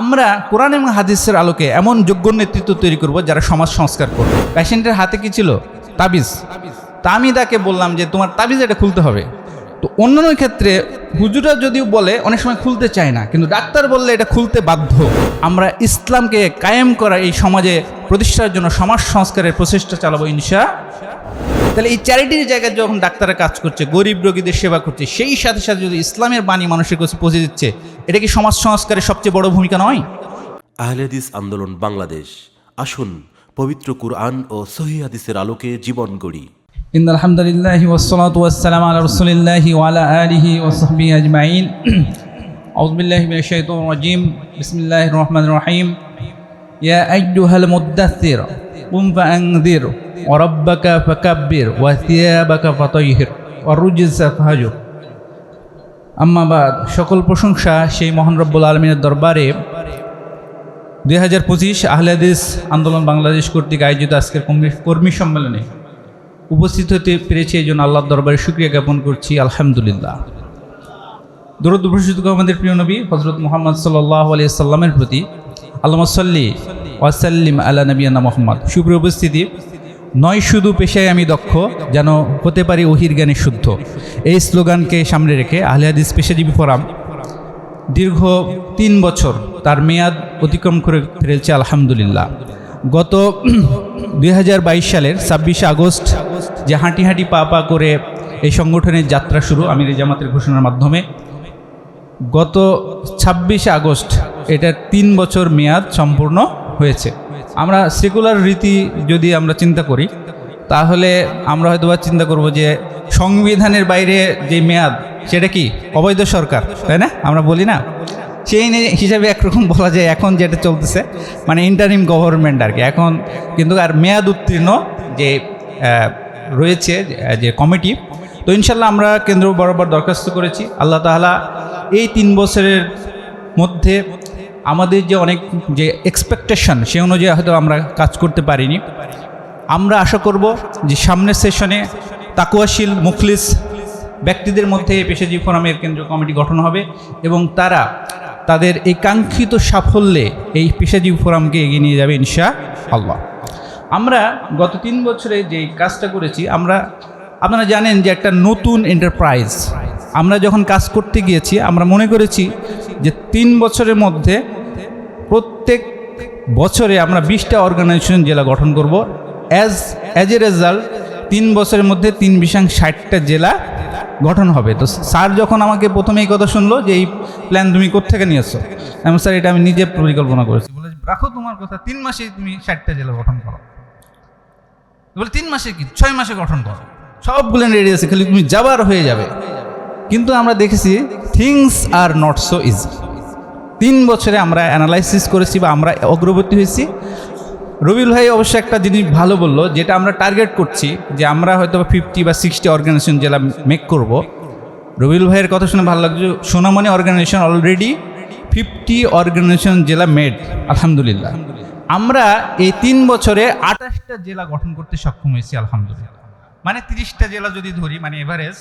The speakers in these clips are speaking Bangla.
আমরা কোরআন এবং হাদিসের আলোকে এমন যোগ্য নেতৃত্ব তৈরি করব যারা সমাজ সংস্কার করবে। পেশেন্টের হাতে কি ছিল? তাবিজ। তা আমি তাকে বললাম যে তোমার তাবিজ এটা খুলতে হবে। তো অন্যান্য ক্ষেত্রে হুজুরা যদিও বলে, অনেক সময় খুলতে চায় না, কিন্তু ডাক্তার বললে এটা খুলতে বাধ্য। আমরা ইসলামকে কায়েম করা এই সমাজে প্রতিষ্ঠার জন্য সমাজ সংস্কারের প্রচেষ্টা চালাবো ইনশা তাহলে এই চ্যারিটির জায়গায় যখন ডাক্তাররা কাজ করছে গরিব রোগীদের সেবা করছে সেই সাথে সাথে যদি ইসলামের বাণী মানুষের কাছে পৌঁছে দিচ্ছে এটা কি সমাজ সংস্কারের সবচেয়ে বড় ভূমিকা নয়? আহলেদিস আন্দোলন বাংলাদেশ। আসুন পবিত্র কুরআন ও সহি হাদিসের আলোকে জীবন গড়ি। ইন আলহামদুলিল্লাহ ওসলাত ওয়াসালাম আলা রসুলিল্লাহি ওয়ালা আলিহি ওসহবি আজমাইন। আউজবিল্লাহ শাহিদ রাজিম। বিসমিল্লাহির রহমানির রহিম। ইয়া আইডুহাল মুদাসির কুম ফাংদির অরব্বাকা ফাকাব্বির ওয়াসিয়াবাকা ফতহির অরুজিজা আম্মাবাদ সকল প্রশংসা সেই মহান রব্বুল আলমিনের দরবারে। দুই হাজার পঁচিশ আহলাদিস আন্দোলন বাংলাদেশ কর্তৃক আয়োজিত আজকের কর্মী সম্মেলনে উপস্থিত হতে পেরেছি এই জন্য আল্লাহ দরবারে সুক্রিয়া জ্ঞাপন করছি, আলহামদুলিল্লাহ। দূরদূরভূষিত আমাদের প্রিয় নবী হজরত মোহাম্মদ সাল্লাহ আলিয়া সাল্লামের প্রতি আল্লাহ সাল্লি ওয়াসাল্লিম আল্লাহ নবীনা মোহাম্মদ। সুপ্রিয় উপস্থিতি, নয় শুধু পেশায় আমি দক্ষ, যেন হতে পারি ওহির জ্ঞানে শুদ্ধ। এই স্লোগানকে সামনে রেখে আহলে হাদিস পেশাজীবী ফোরাম দীর্ঘ তিন বছর তার মেয়াদ অতিক্রম করে ফেলেছে আলহামদুলিল্লাহ। গত দুই হাজার বাইশ সালের ছাব্বিশে আগস্ট যে হাঁটি হাঁটি পা পা করে এই সংগঠনের যাত্রা শুরু আমির জামাতের ঘোষণার মাধ্যমে, গত ছাব্বিশে আগস্ট এটার তিন বছর মেয়াদ সম্পূর্ণ হয়েছে। আমরা সেকুলার রীতি যদি আমরা চিন্তা করি, তাহলে আমরা হয়তোবা চিন্তা করব যে সংবিধানের বাইরে যে মেয়াদ, সেটা কি? অবৈধ সরকার, তাই না? আমরা বলি না? সেই হিসাবে একরকম বলা যায়, এখন যেটা চলতেছে মানে ইন্টারিম গভর্নমেন্ট আর কি। এখন কিন্তু আর মেয়াদ উত্তীর্ণ যে রয়েছে, যে- কমিটি তো ইনশাল্লাহ আমরা কেন্দ্র বরাবর দরখাস্ত করেছি। আল্লাহ তাআলা এই তিন বছরের মধ্যে আমাদের যে অনেক যে এক্সপেকটেশন সে অনুযায়ী হয়তো আমরা কাজ করতে পারিনি। আমরা আশা করব যে সামনের সেশনে তাকুয়াশীল, মুখলিস ব্যক্তিদের মধ্যে এই পেশাজীবী ফোরামের কেন্দ্রীয় কমিটি গঠন হবে এবং তারা তাদের এই কাঙ্ক্ষিত সাফল্যে এই পেশাজীবী ফোরামকে এগিয়ে নিয়ে যাবে ইনশা আল্লাহ আমরা গত তিন বছরে যে কাজটা করেছি, আমরা, আপনারা জানেন যে একটা নতুন এন্টারপ্রাইজ আমরা যখন কাজ করতে গিয়েছি, আমরা মনে করেছি যে তিন বছরের মধ্যে প্রত্যেক বছরে আমরা বিশটা অর্গানাইজেশন জেলা গঠন করব। অ্যাজ অ্যাজ এ রেজাল্ট তিন বছরের মধ্যে তিন বিশাং ষাটটা জেলা গঠন হবে। তো স্যার যখন আমাকে প্রথমে এই কথা শুনলো যে এই প্ল্যান তুমি কোথেকে নিয়েছো? আমি স্যার, এটা আমি নিজে পরিকল্পনা করেছি। বলে, রাখো তোমার কথা, তিন মাসে তুমি ষাটটা জেলা গঠন করো। বলে, তিন মাসে কি? ছয় মাসে গঠন করো। সবগুলো রেডি আছে, খালি তুমি যাবার হয়ে যাবে। কিন্তু আমরা দেখেছি things are not so easy তিন বছরে আমরা অ্যানালাইসিস করেছি বা আমরা অগ্রগতি হয়েছি। রবিউল ভাই অবশ্য একটা জিনিস ভালো বলল, যেটা আমরা টার্গেট করছি, যে আমরা হয়তো ফিফটি বা সিক্সটি অর্গানাইজেশন জেলা মেক করব। রবিউল ভাইয়ের কথা শুনে ভালো লাগছে, Sonamoni organization already fifty organization জেলা মেড আলহামদুলিল্লাহ। আমরা এই তিন বছরে আঠাশটা জেলা গঠন করতে সক্ষম হয়েছি, আলহামদুলিল্লাহ। মানে তিরিশটা জেলা যদি ধরি মানে এভারেজ,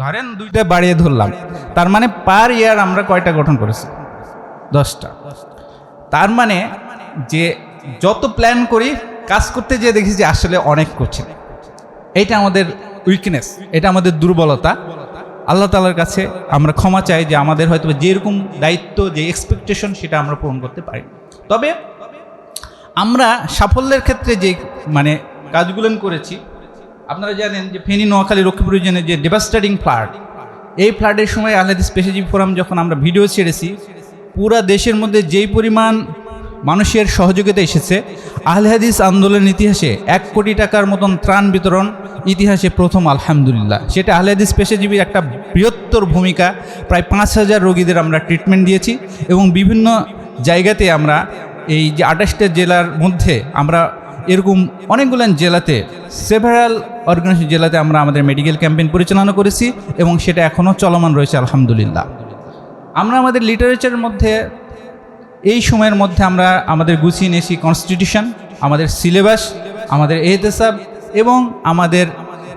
ধরেন দুইটা বাড়িয়ে ধরলাম, তার মানে পার ইয়ার আমরা কয়টা গঠন করেছি? দশটা। তার মানে যে যত প্ল্যান করি, কাজ করতে যেয়ে দেখি যে আসলে অনেক কঠিন। এটা আমাদের উইকনেস এটা আমাদের দুর্বলতা। আল্লাহ তালার কাছে আমরা ক্ষমা চাই যে আমাদের হয়তো যেরকম দায়িত্ব, যে এক্সপেকটেশন সেটা আমরা পূরণ করতে পারি। তবে আমরা সাফল্যের ক্ষেত্রে যে মানে কাজগুলো করেছি, আপনারা জানেন যে ফেনী নোয়াখালী লক্ষ্মীপুর রিজনে যে ডেভাস্টারিং ফ্লাড এই ফ্লাডের সময় আহলাদিস পেশাজীবী ফোরাম যখন আমরা ভিডিও ছেড়েছি পুরা দেশের মধ্যে যেই পরিমাণ মানুষের সহযোগিতা এসেছে, আহলে হাদিস আন্দোলনের ইতিহাসে এক কোটি টাকার মতন ত্রাণ বিতরণ ইতিহাসে প্রথম, আলহামদুলিল্লাহ। সেটা আহলে হাদিস পেশাজীবীর একটা বৃহত্তর ভূমিকা। প্রায় পাঁচ হাজার রোগীদের আমরা ট্রিটমেন্ট দিয়েছি এবং বিভিন্ন জায়গাতে আমরা এই যে আঠাশটা জেলার মধ্যে আমরা এরকম অনেকগুলো জেলাতে সেভারাল অর্গানাইজেশন জেলাতে আমরা আমাদের মেডিকেল ক্যাম্পেইন পরিচালনা করেছি এবং সেটা এখনও চলমান রয়েছে, আলহামদুলিল্লাহ। আমরা আমাদের লিটারেচারের মধ্যে, এই সময়ের মধ্যে আমরা আমাদের গুছিয়ে নিয়েছি কনস্টিটিউশন আমাদের সিলেবাস আমাদের এহতেসাব এবং আমাদের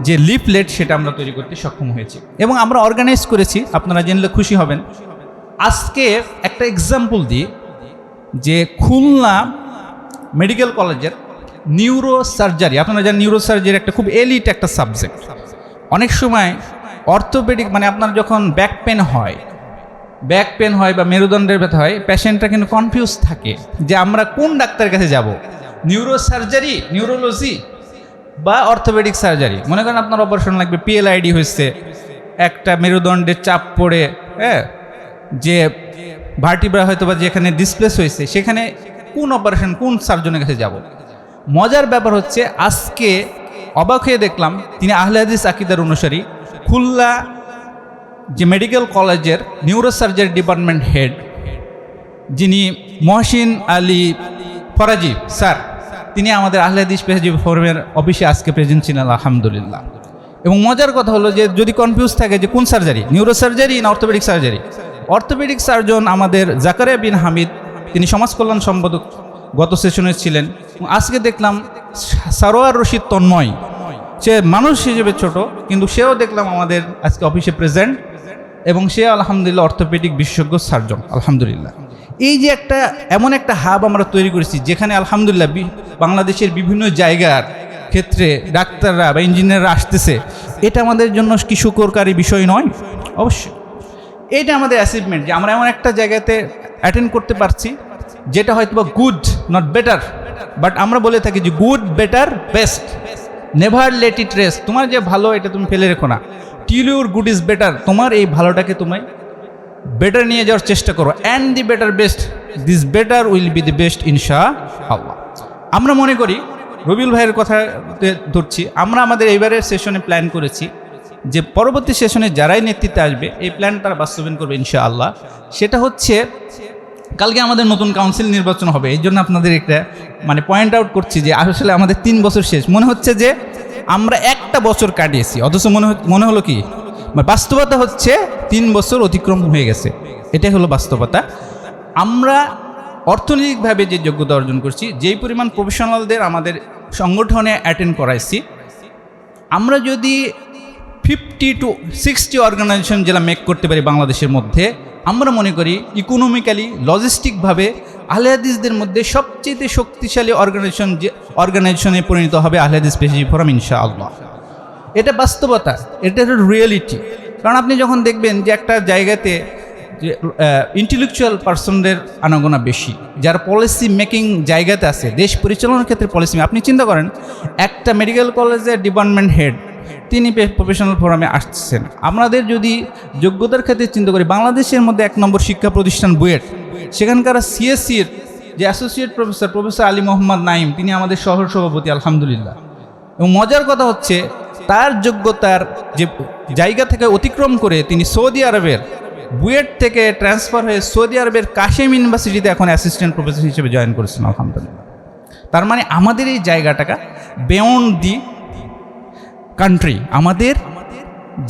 যে লিফলেট সেটা আমরা তৈরি করতে সক্ষম হয়েছি। এবং আমরা অর্গানাইজ করেছি, আপনারা জেনলে খুশি হবেন। আজকে একটা এক্সাম্পল দিই যে খুলনা মেডিকেল কলেজের নিউরো সার্জারি আপনারা জানেন নিউরো সার্জারি একটা খুব এলিট একটা সাবজেক্ট অনেক সময় অর্থোপেডিক মানে আপনার যখন ব্যাক পেন হয় ব্যাক পেন হয় বা মেরুদণ্ডের ব্যথা হয় পেশেন্টটা কিন্তু কনফিউজ থাকে যে আমরা কোন ডাক্তারের কাছে যাব? নিউরো সার্জারি নিউরোলজি বা অর্থোপেডিক সার্জারি মনে করেন আপনার অপারেশন লাগবে পিএলআইডি হয়েছে, একটা মেরুদণ্ডের চাপ পড়ে হ্যাঁ? যে ভার্টিব্রা হয়তো বা যেখানে ডিসপ্লেস হয়েছে, সেখানে কোন অপারেশন কোন সার্জনের কাছে যাব? মজার ব্যাপার হচ্ছে, আজকে অবাক হয়ে দেখলাম, তিনি আহলে আকিদার অনুসারী, খুলনা যে মেডিকেল কলেজের নিউরোসার্জারি ডিপার্টমেন্ট হেড যিনি মহসিন আলী ফরাজি, স্যার, তিনি আমাদের আহলাদিস পেহাজি ফোরামের অফিসে আজকে প্রেজেন্ট ছিলেন, আলহামদুলিল্লাহ। এবং মজার কথা হলো যে, যদি কনফিউজ থাকে যে কোন সার্জারি নিউরো সার্জারি না অর্থোপেডিক সার্জারি অর্থোপেডিক সার্জন আমাদের জাকারিয়া বিন হামিদ, তিনি সমাজ কল্যাণ সম্পাদক গত সেশনে ছিলেন। আজকে দেখলাম সারোয়ার রশিদ তন্ময়, সে মানুষ হিসেবে ছোট, কিন্তু সেও দেখলাম আমাদের আজকে অফিসে প্রেজেন্ট এবং সে আলহামদুলিল্লাহ অর্থোপেডিক বিশেষজ্ঞ সার্জন, আলহামদুলিল্লাহ। এই যে একটা, এমন একটা হাব আমরা তৈরি করেছি, যেখানে আলহামদুলিল্লাহ বাংলাদেশের বিভিন্ন জায়গার ক্ষেত্রে ডাক্তাররা বা ইঞ্জিনিয়াররা আসতেছে, এটা আমাদের জন্য কি শুকরকারী বিষয় নয়? অবশ্যই। এটা আমাদের অ্যাচিভমেন্ট যে আমরা এমন একটা জায়গাতে অ্যাটেন্ড করতে পারছি, যেটা হয়তো বা গুড নট বেটার বাট আমরা বলে থাকি যে good better best never let it rest তোমার যে ভালো, এটা তুমি ফেলে রেখো না। ইউর গুড ইজ বেটার তোমার এই ভালোটাকে তুমি বেটার নিয়ে যাওয়ার চেষ্টা করো। And the better best this better will be the best ইনশা আল্লাহ আমরা মনে করি, রবিউল ভাইয়ের কথা ধরছি, আমরা আমাদের এইবারের সেশনে প্ল্যান করেছি যে পরবর্তী সেশনে যারাই নেতৃত্বে আসবে, এই প্ল্যান তারা বাস্তবায়ন করবে ইনশা আল্লাহ সেটা হচ্ছে, কালকে আমাদের নতুন কাউন্সিল নির্বাচন হবে, এই জন্য আপনাদের একটা মানে পয়েন্ট আউট করছি যে আসলে আমাদের তিন বছর শেষ। মনে হচ্ছে যে আমরা একটা বছর কাটিয়েছি। অথচ মনে মনে হলো কি? মানে বাস্তবতা হচ্ছে তিন বছর অতিক্রম হয়ে গেছে। এটাই হলো বাস্তবতা। আমরা অর্থনৈতিকভাবে যে যোগ্যতা অর্জন করছি, যেই পরিমাণ প্রফেশনালদের আমাদের সংগঠনে অ্যাটেন্ড করাইছি, আমরা যদি ফিফটি টু সিক্সটি অর্গানাইজেশন যেটা মেক করতে পারি বাংলাদেশের মধ্যে, আমরা মনে করি ইকোনমিক্যালি লজিস্টিকভাবে আহলেহাদিসদের মধ্যে সবচেয়ে শক্তিশালী অর্গানাইজেশন যে অর্গানাইজেশনে পরিণত হবে আহলেহাদিস পেশি ফোরাম ইনশা আল্লাহ এটা বাস্তবতা, এটা হলো রিয়েলিটি কারণ আপনি যখন দেখবেন যে একটা জায়গাতে যে ইন্টেলেকচুয়াল পার্সনদের আনাগোনা বেশি, যার পলিসি মেকিং জায়গাতে আছে, দেশ পরিচালনার ক্ষেত্রে পলিসি আপনি চিন্তা করেন, একটা মেডিকেল কলেজের ডিপার্টমেন্ট হেড তিনি প্রফেশনাল ফোরামে আসছেন। আমাদের যদি যোগ্যতার ক্ষেত্রে চিন্তা করি, বাংলাদেশের মধ্যে এক নম্বর শিক্ষা প্রতিষ্ঠান বুয়েট। সেখানকার সিএসসির যে associate professor professor Ali Mohammad Naim তিনি আমাদের শহর সভাপতি, আলহামদুলিল্লাহ। এবং মজার কথা হচ্ছে, তার যোগ্যতার যে জায়গা থেকে অতিক্রম করে তিনি সৌদি আরবের, বুয়েট থেকে ট্রান্সফার হয়ে সৌদি আরবের কাশেম ইউনিভার্সিটিতে এখন অ্যাসিস্ট্যান্ট প্রফেসর হিসেবে জয়েন করেছেন, আলহামদুলিল্লাহ। তার মানে আমাদের এই জায়গাটাকে বেয়ন্ড দি কান্ট্রি আমাদের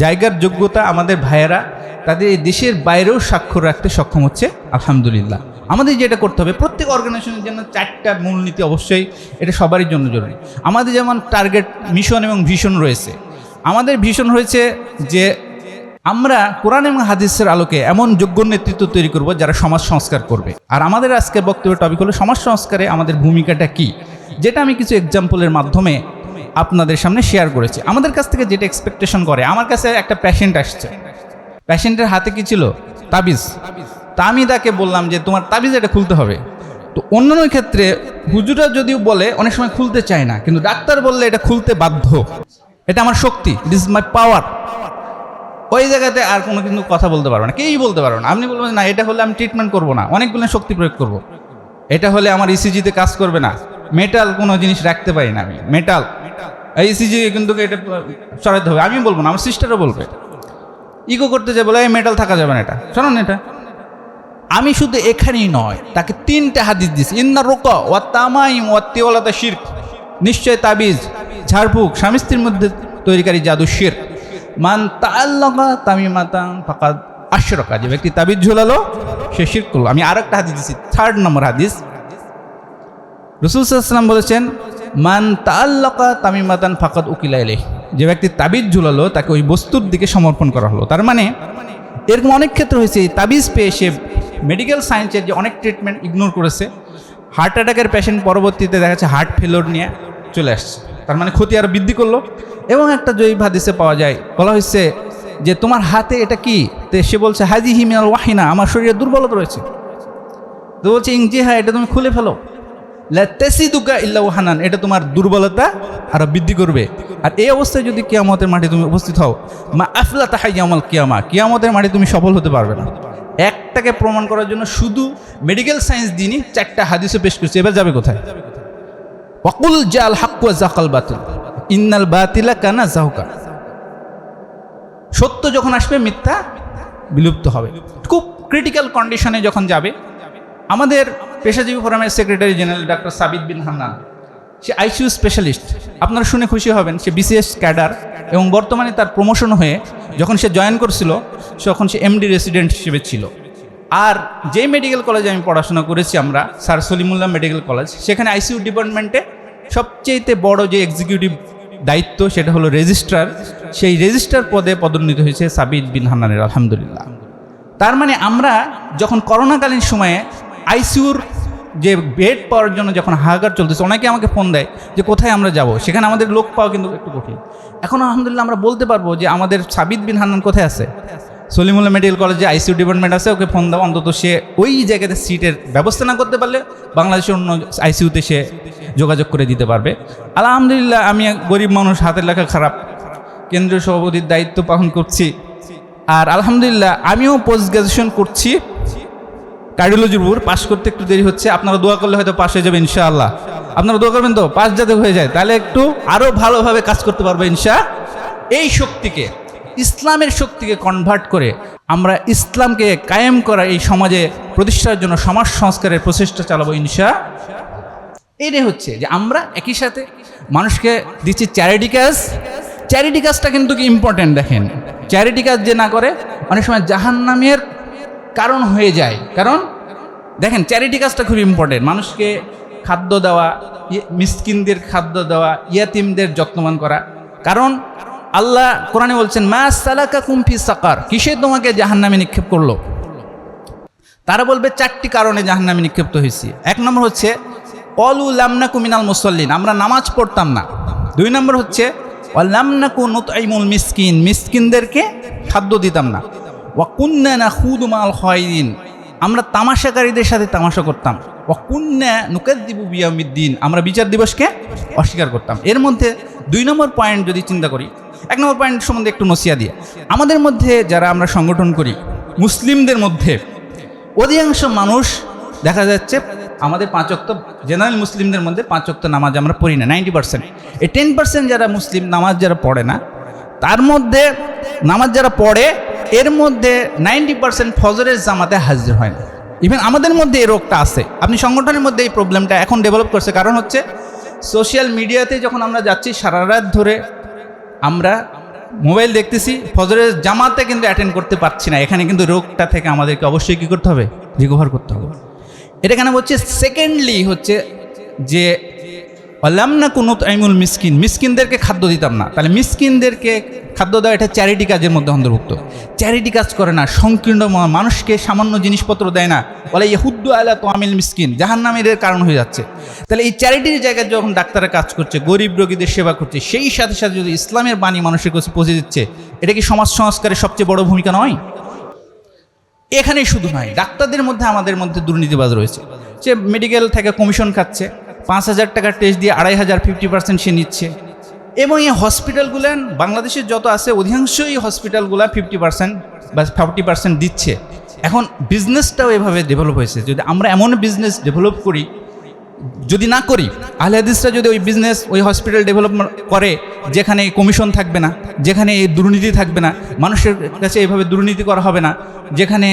জায়গার যোগ্যতা আমাদের ভাইয়েরা, তাদের এই দেশের বাইরেও স্বাক্ষর রাখতে সক্ষম হচ্ছে, আলহামদুলিল্লাহ। আমাদের যেটা করতে হবে, প্রত্যেক অর্গানাইজেশনের জন্য চারটা মূলনীতি অবশ্যই, এটা সবারই জন্য জরুরি। আমাদের যেমন টার্গেট মিশন এবং ভিশন রয়েছে। আমাদের ভিশন হয়েছে যে আমরা কোরআন এবং হাদিসের আলোকে এমন যোগ্য নেতৃত্ব তৈরি করব যারা সমাজ সংস্কার করবে। আর আমাদের আজকের বক্তব্যের টপিক হলো, সমাজ সংস্কারে আমাদের ভূমিকাটা কি? যেটা আমি কিছু এক্সাম্পলের মাধ্যমে আপনাদের সামনে শেয়ার করেছি। আমাদের কাছ থেকে যেটা এক্সপেকটেশন করে, আমার কাছে একটা প্যাশেন্ট আসছে। প্যাশেন্টের হাতে কি ছিল? তাবিজ। তা আমি তাকে বললাম যে, তোমার তাবিজ এটা খুলতে হবে। তো অন্যান্য ক্ষেত্রে হুজুরা যদিও বলে, অনেক সময় খুলতে চায় না, কিন্তু ডাক্তার বললে এটা খুলতে বাধ্য। এটা আমার শক্তি ইট ইজ মাই পাওয়ার ওই জায়গাতে আর কোনো কিন্তু কথা বলতে পারব না, কেউই বলতে পারব না। আপনি বলবেন, না, এটা হলে আমি ট্রিটমেন্ট করব না। অনেকগুলো শক্তি প্রয়োগ করব। এটা হলে আমার ইসিজিতে কাজ করবে না। মেটাল কোনো জিনিস রাখতে পারি না আমি। মেটাল এই ইসিজি কিন্তু এটা সরাতে হবে। আমি বলব না আমার সিস্টারও বলবে। ইগো করতে যাবে বলে এই মেটাল থাকা যাবে না এটা। শোনেন এটা। আমি শুধু এখানেই নয় তাকে তিনটা হাদিস দিছি। ইন্না রোক ওয়া তামাইম ওয়া তেওয়ালাতা শির্ক। নিশ্চয় তাবিজ ঝাড়ফুক স্বামী স্ত্রীর মধ্যে তৈরিকারী জাদু শির মান তাল্লাকা তামিমাতাং ফাকাদ আশরকা। যে ব্যক্তি তাবিজ ঝুলালো সে শির করল। আমি আর একটা হাদিস দিচ্ছি থার্ড নম্বর হাদিস। রসুল সাল্লাম বলেছেন, মান তাল্লাকা তামিমাতান ফাকাদ উকিলা এলে যে ব্যক্তি তাবিজ ঝুলালো, তাকে ওই বস্তুর দিকে সমর্পণ করা হলো। তার মানে এরকম অনেক ক্ষেত্রে হয়েছে তাবিজ পেয়ে সে মেডিকেল সায়েন্সের যে অনেক ট্রিটমেন্ট ইগনোর করেছে হার্ট অ্যাটাকের পেশেন্ট পরবর্তীতে দেখা যাচ্ছে হার্ট ফেলোর নিয়ে চলে আসছে। তার মানে ক্ষতি আরও বৃদ্ধি করল। এবং একটা জৈব হাদিসে পাওয়া যায়, বলা হয়েছে যে তোমার হাতে এটা কি? তো সে বলছে হাজি হিমিনাল ওয়াহিনা আমার শরীরে দুর্বলতা রয়েছে। তো বলছে ইংজি হ্যাঁ এটা তুমি খুলে ফেলো। তেসি দুকা ইল্লা ওহানান এটা তোমার দুর্বলতা আরও বৃদ্ধি করবে। আর এই অবস্থায় যদি কিয়ামতের মাঠে তুমি উপস্থিত হও, মা আফলা তাহাই আমাল কিয়ামা, কিয়ামতের মাঠে তুমি সফল হতে পারবে না। একটাকে প্রমাণ করার জন্য শুধু মেডিকেল সায়েন্স দিনই চারটা হাদিসে পেশ করছে, এবার যাবে কোথায়? ওয়াকুল জাল হাক্কুয়া জাকাল বাতিল, ইন্নাল বাতিলা কানা জাহুকা। সত্য যখন আসবে, মিথ্যা বিলুপ্ত হবে। খুব ক্রিটিক্যাল কন্ডিশনে যখন যাবে আমাদের পেশাজীবী ফোরামের secretary general doctor Sabid bin Hannan. সে আইসিইউ স্পেশালিস্ট আপনারা শুনে খুশি হবেন, সে বিসিএস ক্যাডার এবং বর্তমানে তার প্রমোশন হয়ে যখন সে জয়েন করছিল, তখন সে এমডি রেসিডেন্ট হিসেবে ছিল। আর যেই মেডিকেল কলেজে আমি পড়াশোনা করেছি আমরা, স্যার সলিমুল্লাহ মেডিকেল কলেজ সেখানে আইসিইউ ডিপার্টমেন্টে সবচেয়েতে বড় যে এক্সিকিউটিভ দায়িত্ব, সেটা হলো রেজিস্ট্রার সেই রেজিস্ট্রার পদে পদোন্নীত হয়েছে সাবিদ বিন হান্নানের, আলহামদুলিল্লাহ। তার মানে আমরা যখন করোনাকালীন সময়ে আইসিউর যে বেড পাওয়ার জন্য যখন হাহাকার চলতেছে, অনেকে আমাকে ফোন দেয় যে কোথায় আমরা যাব? সেখানে আমাদের লোক পাওয়া কিন্তু একটু কঠিন। এখন আলহামদুলিল্লাহ আমরা বলতে পারব যে আমাদের সাবিদ বিন হান্নান কোথায় আছে? সলিমুল্লাহ মেডিকেল কলেজে আইসিইউ ডিপার্টমেন্ট আছে, ওকে ফোন দাও। অন্তত সে ওই জায়গাতে সিটের ব্যবস্থা না করতে পারলে বাংলাদেশের অন্য আইসিইউতে সে যোগাযোগ করে দিতে পারবে। আলহামদুলিল্লাহ আমি গরিব মানুষ, হাতের লেখা খারাপ। কেন্দ্রীয় সভাপতির দায়িত্ব পালন করছি। আর আলহামদুলিল্লাহ আমিও পোস্ট গ্রাজুয়েশন করছি। কার্ডিওলজির উপর পাশ করতে একটু দেরি হচ্ছে। আপনারা দোয়া করলে হয়তো পাশ হয়ে যাবে, ইনশাআল্লাহ। আপনারা দোয়া করবেন তো? পাশ যাতে হয়ে যায়, তাহলে একটু আরও ভালোভাবে কাজ করতে পারব, ইনশা। এই শক্তিকে, ইসলামের শক্তিকে কনভার্ট করে আমরা ইসলামকে কায়েম করা এই সমাজে প্রতিষ্ঠার জন্য সমাজ সংস্কারের প্রচেষ্টা চালাবো, ইনশা। এটাই হচ্ছে যে আমরা একই সাথে মানুষকে দিচ্ছি চ্যারিটি কাজ চ্যারিটি কাজটা কিন্তু কি ইম্পর্টেন্ট দেখেন। চ্যারিটি কাজ যে না করে, অনেক সময় জাহান্নামের কারণ হয়ে যায়। কারণ? দেখেন চ্যারিটি কাজটা খুব ইম্পর্টেন্ট মানুষকে খাদ্য দেওয়া মিসকিনদের খাদ্য দেওয়া, ইয়াতিমদের যত্নবান করা। কারণ? আল্লাহ কোরআনে বলছেন, মা সালাকা কুমফি সাকার। কিসে তোমাকে জাহান্নামে নিক্ষেপ করল? তারা বলবে, চারটি কারণে জাহান্নামে নিক্ষিপ্ত হয়েছি। এক নম্বর হচ্ছে অলু লামনাকু মিনাল মুসল্লিন। আমরা নামাজ পড়তাম না। দুই নম্বর হচ্ছে লামনাকু নুতাইমুল মিসকিন। মিসকিনদেরকে খাদ্য দিতাম না। ওয়াকুন্না না খুদ মাল হয়দিন আমরা তামাশাকারীদের সাথে তামাশা করতাম। ওয়াকুন্না নুকাদ্দিবু বিয়ামিদ্দিন আমরা বিচার দিবসকে অস্বীকার করতাম। এর মধ্যে দুই নম্বর পয়েন্ট যদি চিন্তা করি, এক নম্বর পয়েন্ট সম্বন্ধে একটু নসিয়া দিয়ে। আমাদের মধ্যে যারা আমরা সংগঠন করি, মুসলিমদের মধ্যে অধিকাংশ মানুষ দেখা যাচ্ছে আমাদের পাঁচ অক্ত জেনারেল মুসলিমদের মধ্যে পাঁচ অক্ত নামাজ আমরা পড়ি না, নাইনটি পার্সেন্ট। এই টেন পার্সেন্ট যারা মুসলিম নামাজ যারা পড়ে না, তার মধ্যে নামাজ যারা পড়ে এর মধ্যে নাইনটি পার্সেন্ট ফজরের জামাতে হাজির হয় না। ইভেন আমাদের মধ্যে এই রোগটা আছে। আপনি সংগঠনের মধ্যে এই প্রবলেমটা এখন ডেভেলপ করছে। কারণ হচ্ছে সোশ্যাল মিডিয়াতে যখন আমরা যাচ্ছি সারা রাত ধরে আমরা মোবাইল দেখতেছি, ফজরের জামাতে কিন্তু অ্যাটেন্ড করতে পারছি না। এখানে কিন্তু রোগটা থেকে আমাদেরকে অবশ্যই কী করতে হবে? রিকভার করতে হবে। এটা কেন হচ্ছে সেকেন্ডলি হচ্ছে যে অলাম না কোনো আইমুল মিসকিন, মিসকিনদেরকে খাদ্য দিতাম না। তাহলে মিসকিনদেরকে খাদ্য দেওয়া এটা চ্যারিটি কাজের মধ্যে অন্তর্ভুক্ত। চ্যারিটি কাজ করে না, সংকীর্ণ মানুষকে সামান্য জিনিসপত্র দেয় না। বলে এই ইহুদ্দু আলা তো আমিল মিসকিন জাহান্নামের এর কারণ হয়ে যাচ্ছে। তাহলে এই চ্যারিটির জায়গায় যখন ডাক্তাররা কাজ করছে, গরিব রোগীদের সেবা করছে, সেই সাথে সাথে যদি ইসলামের বাণী মানুষের কাছে পৌঁছে দিচ্ছে, এটা কি সমাজ সংস্কারের সবচেয়ে বড় ভূমিকা নয়? এখানেই শুধু নয়, ডাক্তারদের মধ্যে আমাদের মধ্যে দুর্নীতিবাজ রয়েছে। সে মেডিকেল থেকে কমিশন খাচ্ছে। পাঁচ হাজার টাকার টেস্ট দিয়ে আড়াই হাজার ফিফটি পার্সেন্ট সে নিচ্ছে। এবং এই হসপিটালগুলো বাংলাদেশের যত আছে, অধিকাংশই হসপিটালগুলো ফিফটি পার্সেন্ট বা ফিফটি পার্সেন্ট দিচ্ছে। এখন বিজনেসটাও এভাবে ডেভেলপ হয়েছে। যদি আমরা এমন বিজনেস ডেভেলপ করি যদি না করি, আহলে হাদিসরা যদি ওই বিজনেস ওই হসপিটাল ডেভেলপমেন্ট করে, যেখানে কমিশন থাকবে না, যেখানে এই দুর্নীতি থাকবে না, মানুষের কাছে এভাবে দুর্নীতি করা হবে না, যেখানে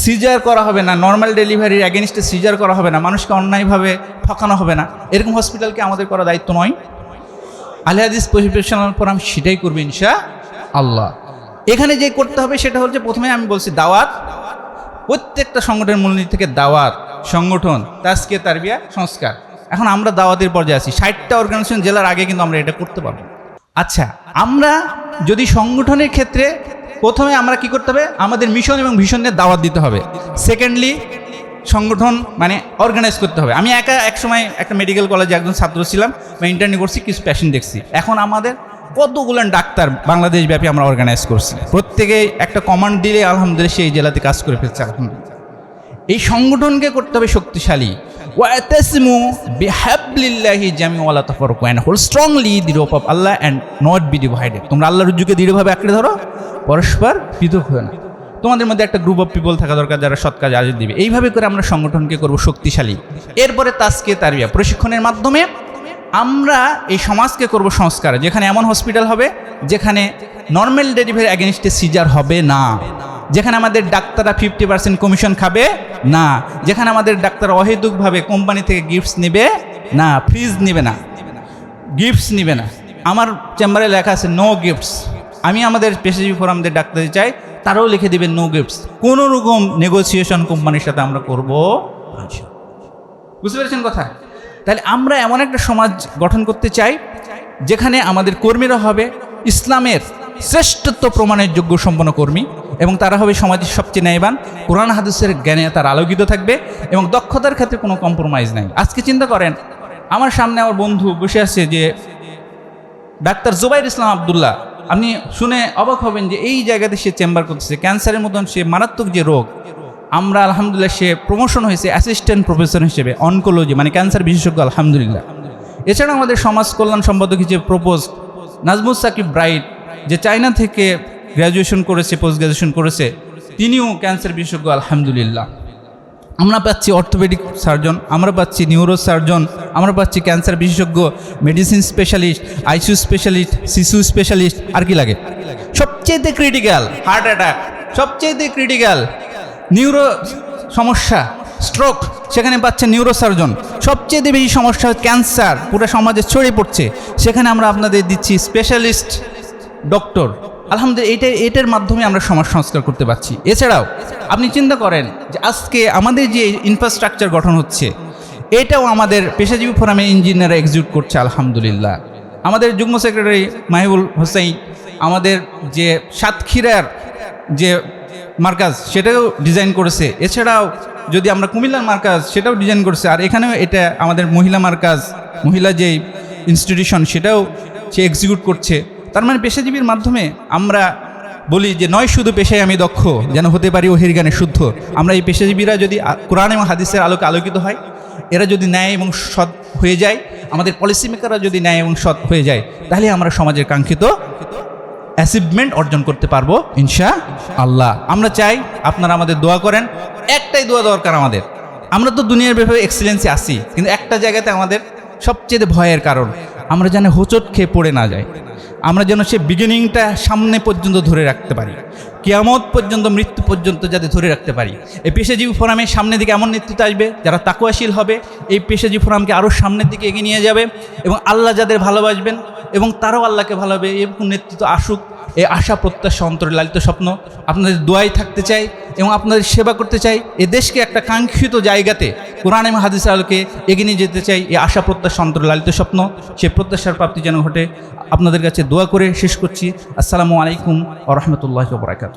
সিজার করা হবে না নর্মাল ডেলিভারির অ্যাগেনিস্টে সিজার করা হবে না, মানুষকে অন্যায়ভাবে ঠকানো হবে না, এরকম হসপিটালকে আমাদের করা দায়িত্ব নয়? আহলে হাদিস প্রফেশনাল ফোরাম সেটাই করবে ইনশা আল্লাহ। এখানে যে করতে হবে সেটা হচ্ছে প্রথমে আমি বলছি দাওয়াত প্রত্যেকটা সংগঠনের মূলনীতি থেকে দাওয়াত, সংগঠন তাজকে তারবিয়া, সংস্কার। এখন আমরা দাওয়াতের পর্যায়ে আছি। ষাটটা অর্গানাইজেশন জেলার আগে কিন্তু আমরা এটা করতে পারব। আচ্ছা আমরা যদি সংগঠনের ক্ষেত্রে প্রথমে আমরা কি করতে হবে? আমাদের মিশন এবং ভিশনের দাওয়াত দিতে হবে। সেকেন্ডলি সংগঠন মানে অর্গানাইজ করতে হবে। আমি একা এক সময় একটা মেডিকেল কলেজে একজন ছাত্র ছিলাম, বা ইন্টারনি করছি, কিছু পেশেন্ট দেখছি। এখন আমাদের কতগুলো ডাক্তার বাংলাদেশ ব্যাপী আমরা অর্গানাইজ করছি। প্রত্যেকে একটা কমান্ড দিলে আলহামদুলিল্লাহ সেই জেলাতে কাজ করে ফেলছে, আলহামদুলিল্লাহ। এই সংগঠনকে করতে হবে শক্তিশালী। ওয়াতাসমু বিহাবলিল্লাহি জামিওয়ালা তাফারুকু and hold strongly the rope of Allah and not be divided তোমরা আল্লাহর রুজুকে দৃঢ়ভাবে আঁকড়ে ধরো, পরস্পর পৃথক হয়ে না। তোমাদের মধ্যে একটা গ্রুপ অফ পিপল থাকা দরকার যারা সৎ কাজ আজ দিবে। এইভাবে করে আমরা সংগঠনকে করব শক্তিশালী। এরপরে তাজকে তারবিয়া, প্রশিক্ষণের মাধ্যমে আমরা এই সমাজকে করব সংস্কার। যেখানে এমন হসপিটাল হবে, যেখানে নর্মাল ডেলিভারি অ্যাগেনস্টে সিজার হবে না। যেখানে আমাদের ডাক্তাররা ফিফটি পার্সেন্ট কমিশন খাবে না। যেখানে আমাদের ডাক্তার অহেতুকভাবে কোম্পানি থেকে গিফটস নেবে না ফ্রিজ নেবে না গিফটস নেবে না। আমার চেম্বারে লেখা আছে নো গিফটস আমি আমাদের পেশাজীবী ফোরামদের ডাক্তার চাই, তারাও লিখে দিবেন নো গিফটস কোনো রকম নেগোসিয়েশন কোম্পানির সাথে আমরা করব বুঝতে পেরেছেন কথা? তাহলে আমরা এমন একটা সমাজ গঠন করতে চাই, যেখানে আমাদের কর্মীরা হবে ইসলামের শ্রেষ্ঠত্ব প্রমাণের যোগ্য সম্পন্ন কর্মী, এবং তারা হবে সমাজের সবচেয়ে ন্যায়বান। কোরআন, হাদিসের জ্ঞানে তার আলোকিত থাকবে, এবং দক্ষতার ক্ষেত্রে কোনো কম্প্রোমাইজ নাই। আজকে চিন্তা করেন, আমার সামনে আমার বন্ধু বসে আছে যে ডাক্তার জুবাইর ইসলাম আবদুল্লাহ। আপনি শুনে অবাক হবেন যে এই জায়গাতে সে চেম্বার করতেছে, ক্যান্সারের মতন সে মারাত্মক যে রোগ আমরা আলহামদুলিল্লাহ সে প্রমোশন হয়েছে অ্যাসিস্ট্যান্ট প্রফেসর হিসেবে অনকোলজি মানে ক্যান্সার বিশেষজ্ঞ, আলহামদুলিল্লাহ। এছাড়া আমাদের সমাজ কল্যাণ সম্পাদক হিসেবে প্রপোজ নাজমুস সাকিব ব্রাইট, যে চায়না থেকে গ্র্যাজুয়েশন করেছে পোস্ট গ্র্যাজুয়েশন করেছে, তিনিও ক্যান্সার বিশেষজ্ঞ, আলহামদুলিল্লাহ। আমরা পাচ্ছি অর্থোপেডিক সার্জন আমরা পাচ্ছি নিউরো সার্জন আমরা পাচ্ছি ক্যান্সার বিশেষজ্ঞ মেডিসিন স্পেশালিস্ট আইসিউ স্পেশালিস্ট শিশু স্পেশালিস্ট আর কি লাগে? সবচেয়েতে ক্রিটিক্যাল হার্ট অ্যাটাক সবচেয়েতে ক্রিটিক্যাল নিউরো সমস্যা স্ট্রোক সেখানে পাচ্ছে নিউরো সার্জন সবচেয়ে বেশি সমস্যা ক্যান্সার পুরো সমাজে ছড়িয়ে পড়ছে। সেখানে আমরা আপনাদের দিচ্ছি স্পেশালিস্ট ডক্টর আলহামদুলিল্লাহ এইটা এটার মাধ্যমে আমরা সমাজ সংস্কার করতে পারছি। এছাড়াও, আপনি চিন্তা করেন যে আজকে আমাদের যে ইনফ্রাস্ট্রাকচার গঠন হচ্ছে, এটাও আমাদের পেশাজীবী ফোরামের ইঞ্জিনিয়াররা এক্সিকিউট করছে, আলহামদুলিল্লাহ। আমাদের যুগ্ম সেক্রেটারি মাহিবুল হোসেন, আমাদের যে সাতক্ষীরার যে মার্কাজ, সেটাও ডিজাইন করেছে। এছাড়াও যদি আমরা কুমিল্লার মার্কাজ, সেটাও ডিজাইন করেছে। আর এখানেও এটা আমাদের মহিলা মার্কাজ, মহিলা যে ইনস্টিটিউশন সেটাও সে এক্সিকিউট করছে। তার মানে পেশাজীবীর মাধ্যমে আমরা বলি যে নয় শুধু পেশায় আমি দক্ষ, যেন হতে পারি ওহির গানে শুদ্ধ। আমরা এই পেশাজীবীরা যদি কোরআন এবং হাদিসের আলোকে আলোকিত হয়, এরা যদি ন্যায় এবং সৎ হয়ে যায়, আমাদের পলিসি মেকাররা যদি ন্যায় এবং সৎ হয়ে যায়, তাহলে আমরা সমাজের কাঙ্ক্ষিত অ্যাচিভমেন্ট অর্জন করতে পারব, ইনশা আল্লাহ। আমরা চাই আপনারা আমাদের দোয়া করেন, একটাই দোয়া দরকার আমাদের। আমরা তো দুনিয়ার ব্যাপারে এক্সিলেন্সে আসি কিন্তু একটা জায়গাতে আমাদের সবচেয়ে ভয়ের কারণ, আমরা যেন হোঁচট খেয়ে পড়ে না যাই। আমরা যেন সে বিগিনিংটা সামনে পর্যন্ত ধরে রাখতে পারি। কিয়ামত পর্যন্ত, মৃত্যু পর্যন্ত যাতে ধরে রাখতে পারি। এই পেশাজীবী ফোরামের সামনের দিকে এমন নেতৃত্ব আসবে, যারা তাকুয়াশীল হবে, এই পেশাজীবী ফোরামকে আরও সামনের দিকে এগিয়ে নিয়ে যাবে এবং আল্লাহ যাদের ভালোবাসবেন এবং তারাও আল্লাহকে ভালোবাসবে, এরকম নেতৃত্ব আসুক। এই আশা প্রত্যাশা অন্তরে লালিত স্বপ্ন। আপনাদের দোয়াই থাকতে চাই এবং আপনাদের সেবা করতে চাই। এ দেশকে একটা কাঙ্ক্ষিত জায়গাতে, কোরআন এম হাদিস আলোকে এগিয়ে নিয়ে যেতে চাই। এই আশা প্রত্যাশা অন্তরে লালিত স্বপ্ন, সে প্রত্যাশার প্রাপ্তি যেন ঘটে। আপনাদের কাছে দোয়া করে শেষ করছি। আসসালামু আলাইকুম ও রহমতুল্লাহ বরাকাত